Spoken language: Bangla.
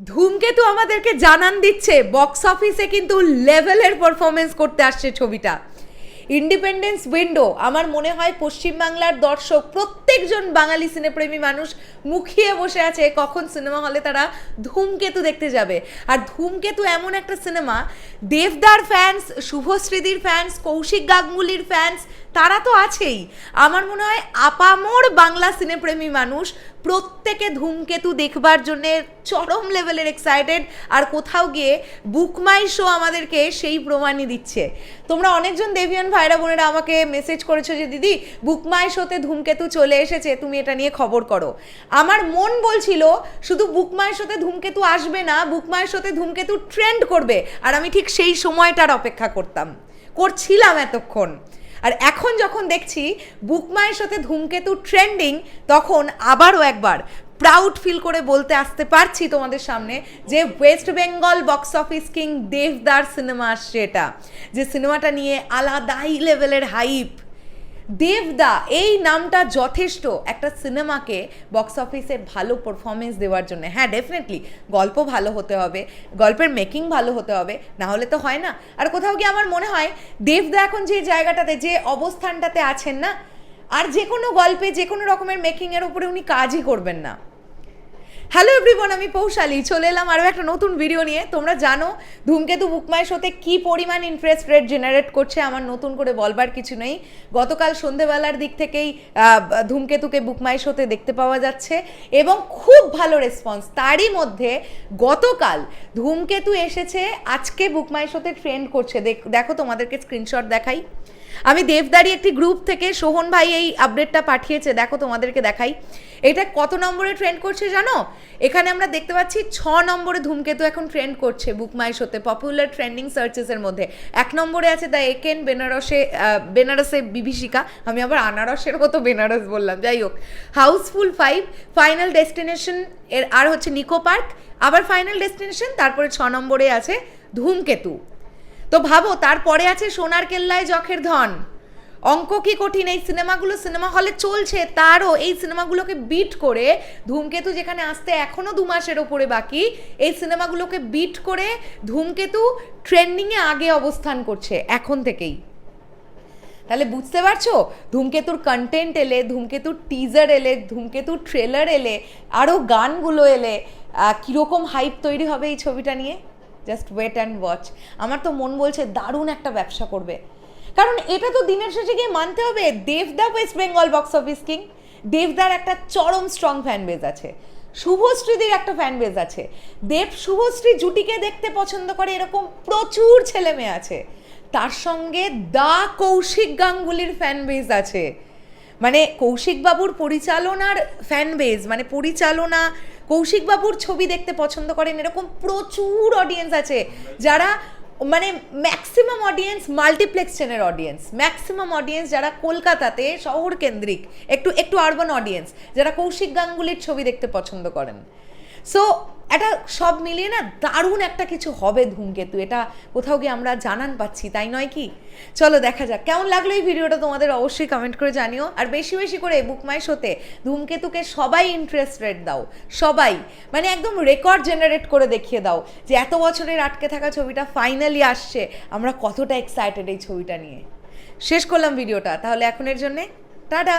ধূমকেতু আমাদেরকে জানান দিচ্ছে বক্স অফিসে কিন্তু লেভেলের পারফরমেন্স করতে আসছে ছবিটা। ইন্ডিপেন্ডেন্স উইন্ডো আমার মনে হয় পশ্চিমবাংলার দর্শক, প্রত্যেকজন বাঙালি সিনেপ্রেমী মানুষ মুখিয়ে বসে আছে কখন সিনেমা হলে তারা ধূমকেতু দেখতে যাবে। আর ধূমকেতু এমন একটা সিনেমা দেবদার ফ্যান্স শুভশ্রীদির ফ্যান্স কৌশিক গাঙ্গুলির ফ্যান্স তারা তো আছেই। আমার মনে হয় আপামর বাংলা সিনেপ্রেমী মানুষ প্রত্যেকে ধূমকেতু দেখবার জন্য চরম লেভেলের এক্সাইটেড আর কোথাও গিয়ে বুকমাই শো আমাদেরকে সেই প্রমাণই দিচ্ছে। তোমরা অনেকজন দেবিয়ান ভাইরা বোনেরা আমাকে মেসেজ করেছ যে, দিদি বুকমাই শোতে ধূমকেতু চলে এসেছে, তুমি এটা নিয়ে খবর করো। আমার মন বলছিল, শুধু বুকমাই শোতে ধূমকেতু আসবে না বুকমাই শোতে ধূমকেতু ট্রেন্ড করবে। আর আমি ঠিক সেই সময়টার অপেক্ষা করতাম। করছিলাম এতক্ষণ। আর এখন যখন দেখছি বুকমায়ের সাথে ধূমকেতু ট্রেন্ডিং তখন আবারও একবার প্রাউড ফিল করে বলতে আসতে পারছি তোমাদের সামনে যে West Bengal box office king দেবদার সিনেমা আসছে এটা যে সিনেমাটা নিয়ে আলাদাই লেভেলের হাইপ দেবদা, এই নামটা যথেষ্ট একটা সিনেমাকে বক্স অফিসে ভালো পারফরমেন্স দেওয়ার জন্য। হ্যাঁ ডেফিনেটলি গল্প ভালো হতে হবে, গল্পের মেকিং ভালো হতে হবে, না হলে তো হয় না। আর কোথাও গিয়ে আমার মনে হয়, দেবদা এখন যে জায়গাটাতে, যে অবস্থানটাতে আছেন না, আর যে কোনো গল্পে, যে কোনো রকমের মেকিংয়ের উপরে উনি কাজই করবেন না। হ্যালো এভরিওয়ান আমি পৌশালী। চলে এলাম আরও একটা নতুন ভিডিও নিয়ে। তোমরা জানো, ধূমকেতু বুকমাই শোতে কী পরিমাণ ইন্টারেস্ট রেট জেনারেট করছে আমার নতুন করে বলবার কিছু নেই। গতকাল সন্ধেবেলার দিক থেকেই ধূমকেতুকে বুকমাই শোতে দেখতে পাওয়া যাচ্ছে এবং খুব ভালো রেসপন্স তারই মধ্যে গতকাল ধূমকেতু এসেছে, আজকে বুকমাই শোতে ট্রেন্ড করছে। দেখ- দেখো তোমাদেরকে স্ক্রিনশট দেখাই। আমি দেবদারি একটি গ্রুপ থেকে সোহন ভাই এই আপডেটটা পাঠিয়েছে, দেখো তোমাদেরকে দেখাই। এটা কত নম্বরে ট্রেন্ড করছে জানো? এখানে আমরা দেখতে পাচ্ছি ছ নম্বরে ধূমকেতু এখন ট্রেন্ড করছে বুকমাই শোতে পপুলার ট্রেন্ডিং সার্চেসের মধ্যে। এক নম্বরে আছে দ্য একেন বেনারসে বেনারসে বিভীষিকা আমি আবার আনারসের মতো বেনারস বললাম, যাই হোক। হাউসফুল ফাইভ ফাইনাল ডেস্টিনেশন এর আর হচ্ছে নিকো পার্ক আবার ফাইনাল ডেস্টিনেশন তারপরে ছ নম্বরে আছে ধূমকেতু। তো ভাবো, তারপরে আছে সোনার কেল্লায় যখের ধন। অঙ্ক কি কঠিন? এই সিনেমাগুলো সিনেমা হলে চলছে, তারও এই সিনেমাগুলোকে বিট করে, ধূমকেতু যেখানে আসতে এখনও দু মাসের ওপরে বাকি, এই সিনেমাগুলোকে বিট করে ধূমকেতু ট্রেন্ডিংয়ে আগে অবস্থান করছে, এখন থেকেই। তাহলে বুঝতে পারছ? ধূমকেতুর কন্টেন্ট এলে, ধূমকেতুর টিজার এলে, ধূমকেতুর ট্রেলার এলে, আরও গানগুলো এলে কীরকম হাইপ তৈরি হবে এই ছবিটা নিয়ে? জাস্ট ওয়েট অ্যান্ড ওয়াচ আমার তো মন বলছে দারুণ একটা ব্যবসা করবে। কারণ এটা তো দিনের শেষে গিয়ে মানতে হবে, দেবদা West Bengal box office king দেবদার একটা চরম স্ট্রং ফ্যান বেজ আছে। শুভশ্রীদের একটা ফ্যান বেজ আছে। দেব শুভশ্রী জুটিকে দেখতে পছন্দ করে, এরকম প্রচুর ছেলে মেয়ে আছে। তার সঙ্গে দা কৌশিক গাঙ্গুলির ফ্যান বেজ আছে। মানে কৌশিক বাবুর পরিচালনার ফ্যান বেজ মানে পরিচালনা কৌশিক বাবুর ছবি দেখতে পছন্দ করেন, এরকম প্রচুর অডিয়েন্স আছে যারা মানে ম্যাক্সিমাম অডিয়েন্স মাল্টিপ্লেক্স চেনের অডিয়েন্স ম্যাক্সিমাম অডিয়েন্স যারা কলকাতাতে শহর কেন্দ্রিক, একটু একটু আরবান অডিয়েন্স যারা কৌশিক গাঙ্গুলির ছবি দেখতে পছন্দ করেন। সো এটা সব মিলিয়ে না দারুণ একটা কিছু হবে ধূমকেতু। এটা কোথাও গিয়ে আমরা জানান পাচ্ছি, তাই নয় কি? চলো দেখা যাক। কেমন লাগল এই ভিডিওটা তোমাদের অবশ্যই কমেন্ট করে জানিও। আর বেশি বেশি করে বুকমাই শোতে ধূমকেতুকে সবাই ইন্টারেস্টেড দাও। সবাই মানে একদম রেকর্ড জেনারেট করে দেখিয়ে দাও যে এত বছরের আটকে থাকা ছবিটা ফাইনালি আসছে। আমরা কতটা এক্সাইটেড এই ছবিটা নিয়ে। শেষ করলাম ভিডিওটা, তাহলে এখনের জন্যে, টাটা!